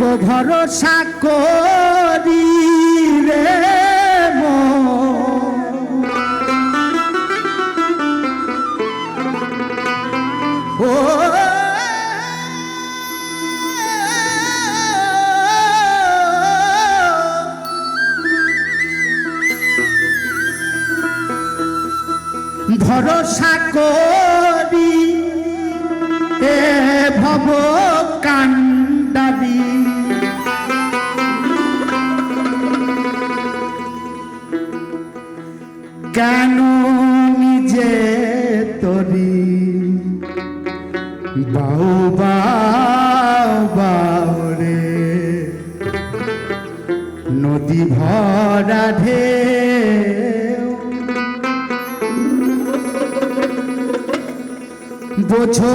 গো ভরসা করি রে। ও ভরসা করি এ ভব কান্দারি কেন নিজে তরি? বাউ বাউ রে। নদী ভরা ঢেউ। বোঝো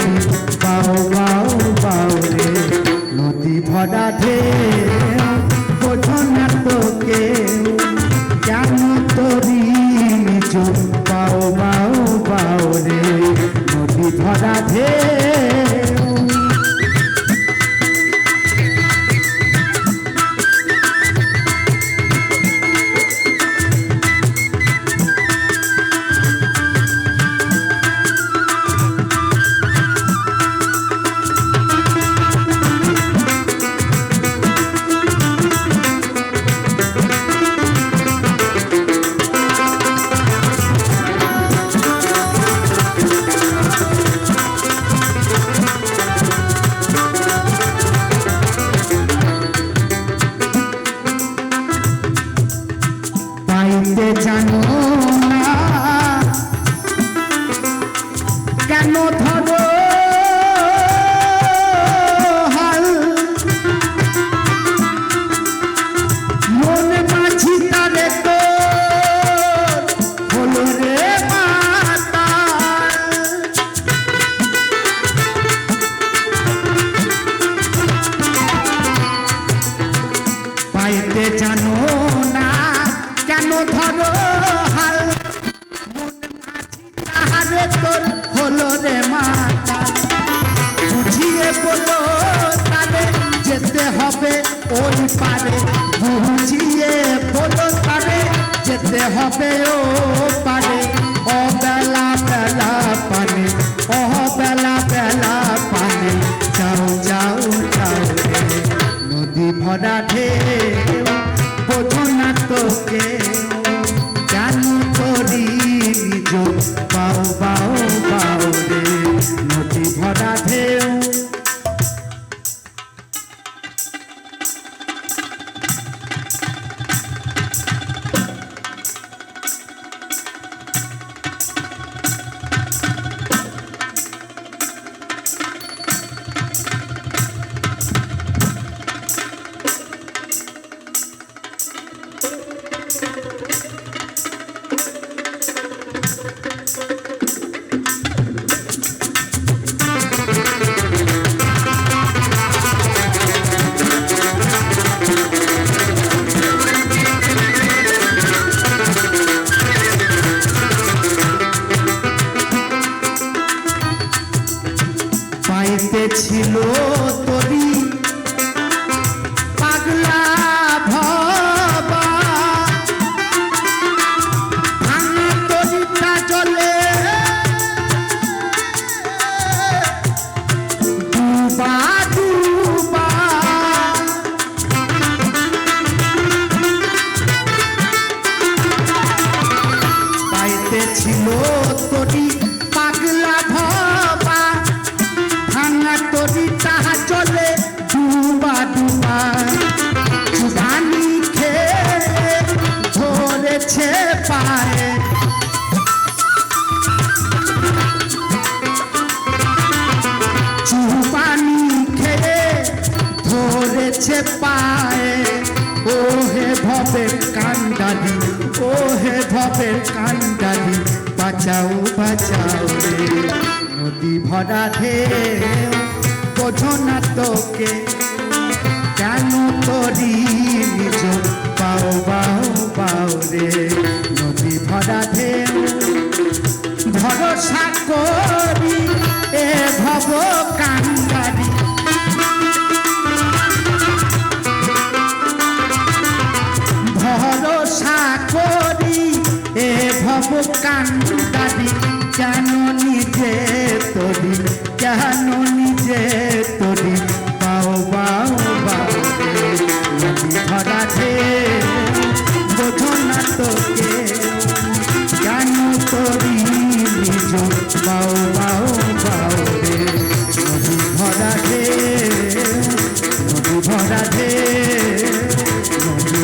মায়ার তাহারে তোর হলো রে মাতা। বুঝিয়ে বলো তারে যেতে হবে ওই পারে। বুঝিয়ে বলো তারে যেতে হবে ও পারে। ও বেলা বেলা পানে ও বেলা বেলা পানে। যাও যাও যাও রে। নদী ভরা ঢেউ, বোঝো না তো ছিল তরি পড়েছে পায়ে। ও হে ভবের কান্ডালি ও হে ভবের কান্ডালি বাঁচাও বাঁচাও রে। নদী ভরা ধে বোঝো না তোকে। কেন করি নিজ পাও বাউ পাও রে। নদী ভরা ধে ভরসা করি, এ ভব তব কান্দাদি কেন নিজে তরি কেন নিজে তরি, পাও বাও বাও ধরা যে বোঝো না তোকে কেন তরি নিজ, পাও বাও বাও রে, নদী ভরা যে নদী ভরা যে নদী